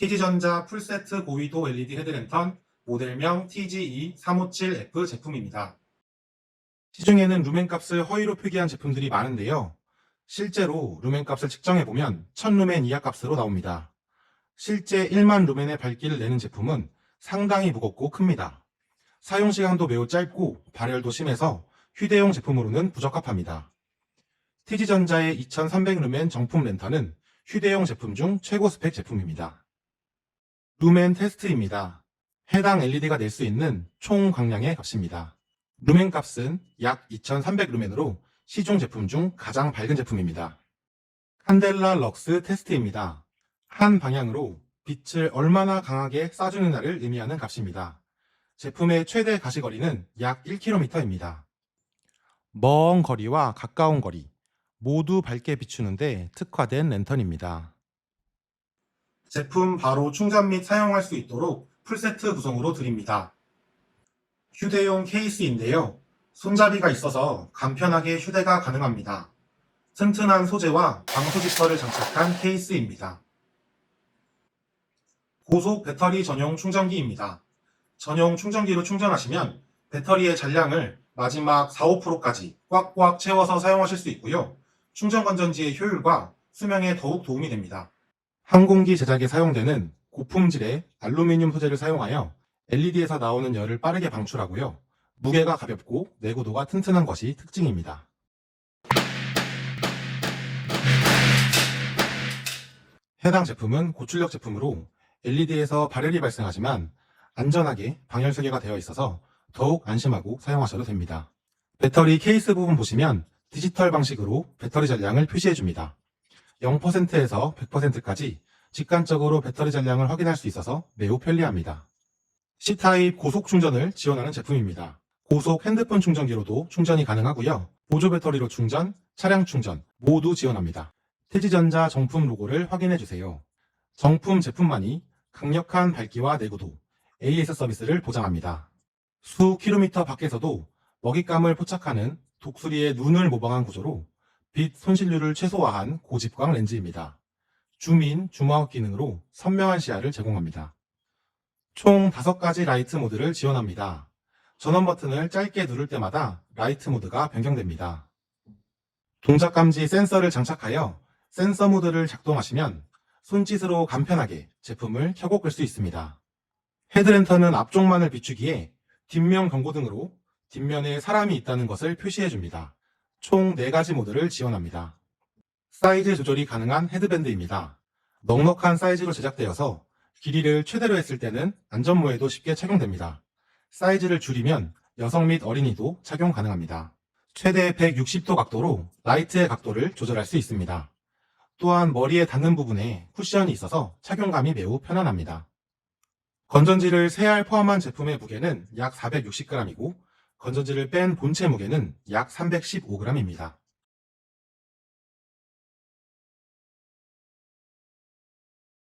TG전자 풀세트 고위도 LED 헤드랜턴 모델명 TGE357F 제품입니다. 시중에는 루멘 값을 허위로 표기한 제품들이 많은데요. 실제로 루멘 값을 측정해보면 1000루멘 이하 값으로 나옵니다. 실제 1만 루멘의 밝기를 내는 제품은 상당히 무겁고 큽니다. 사용시간도 매우 짧고 발열도 심해서 휴대용 제품으로는 부적합합니다. TG전자의 2300루멘 정품 랜턴은 휴대용 제품 중 최고 스펙 제품입니다. 루멘 테스트입니다. 해당 LED가 낼 수 있는 총 광량의 값입니다. 루멘 값은 약 2300 루멘으로 시중 제품 중 가장 밝은 제품입니다. 칸델라 럭스 테스트입니다. 한 방향으로 빛을 얼마나 강하게 쏴주느냐를 의미하는 값입니다. 제품의 최대 가시거리는 약 1km입니다. 먼 거리와 가까운 거리 모두 밝게 비추는데 특화된 랜턴입니다. 제품 바로 충전 및 사용할 수 있도록 풀세트 구성으로 드립니다. 휴대용 케이스인데요. 손잡이가 있어서 간편하게 휴대가 가능합니다. 튼튼한 소재와 방수 지퍼를 장착한 케이스입니다. 고속 배터리 전용 충전기입니다. 전용 충전기로 충전하시면 배터리의 잔량을 마지막 4, 5%까지 꽉꽉 채워서 사용하실 수 있고요. 충전 건전지의 효율과 수명에 더욱 도움이 됩니다. 항공기 제작에 사용되는 고품질의 알루미늄 소재를 사용하여 LED에서 나오는 열을 빠르게 방출하고요. 무게가 가볍고 내구도가 튼튼한 것이 특징입니다. 해당 제품은 고출력 제품으로 LED에서 발열이 발생하지만 안전하게 방열 설계가 되어 있어서 더욱 안심하고 사용하셔도 됩니다. 배터리 케이스 부분 보시면 디지털 방식으로 배터리 잔량을 표시해 줍니다. 0%에서 100%까지 직관적으로 배터리 잔량을 확인할 수 있어서 매우 편리합니다. C타입 고속 충전을 지원하는 제품입니다. 고속 핸드폰 충전기로도 충전이 가능하고요. 보조 배터리로 충전, 차량 충전 모두 지원합니다. 태지전자 정품 로고를 확인해 주세요. 정품 제품만이 강력한 밝기와 내구도, AS 서비스를 보장합니다. 수 킬로미터 밖에서도 먹잇감을 포착하는 독수리의 눈을 모방한 구조로 빛 손실률을 최소화한 고집광 렌즈입니다. 줌인, 줌아웃 기능으로 선명한 시야를 제공합니다. 총 5가지 라이트 모드를 지원합니다. 전원 버튼을 짧게 누를 때마다 라이트 모드가 변경됩니다. 동작 감지 센서를 장착하여 센서 모드를 작동하시면 손짓으로 간편하게 제품을 켜고 끌 수 있습니다. 헤드랜턴은 앞쪽만을 비추기에 뒷면 경고등으로 뒷면에 사람이 있다는 것을 표시해 줍니다. 총 4가지 모드를 지원합니다. 사이즈 조절이 가능한 헤드밴드입니다. 넉넉한 사이즈로 제작되어서 길이를 최대로 했을 때는 안전모에도 쉽게 착용됩니다. 사이즈를 줄이면 여성 및 어린이도 착용 가능합니다. 최대 160도 각도로 라이트의 각도를 조절할 수 있습니다. 또한 머리에 닿는 부분에 쿠션이 있어서 착용감이 매우 편안합니다. 건전지를 3알 포함한 제품의 무게는 약 460g이고 건전지를 뺀 본체 무게는 약 315g입니다.